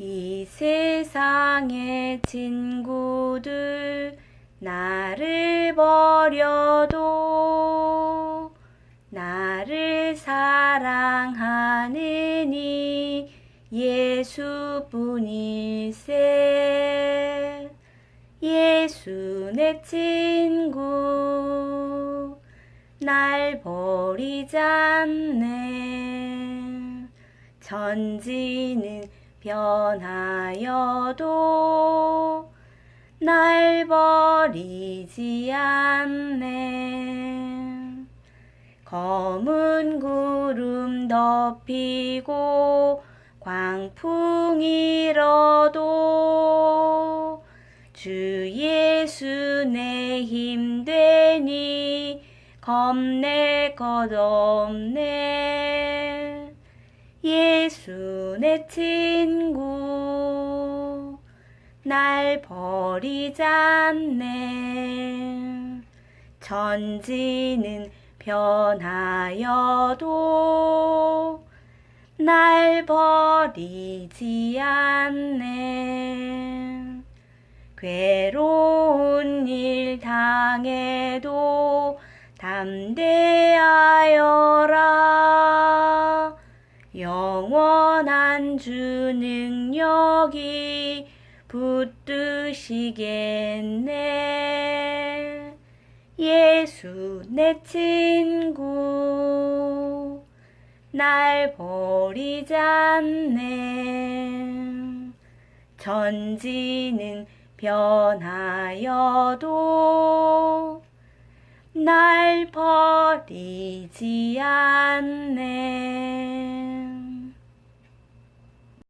이 세상의 친구들 나를 버려도 나를 사랑하느니 예수뿐일세. 예수 내 친구 날 버리지 않네. 천지는 변하여도 날 버리지 않네. 검은 구름 덮이고 광풍이 일어도 주 예수 내 힘되니 겁낼 것 없네 예수 내 친구 날 버리지 않네. 천지는 변하여도 날 버리지 않네. 괴로운 일 당해도 담대하여라 주 능력이 붙드시겠네. 예수 내 친구 날 버리지 않네. 천지는 변하여도 날 버리지 않네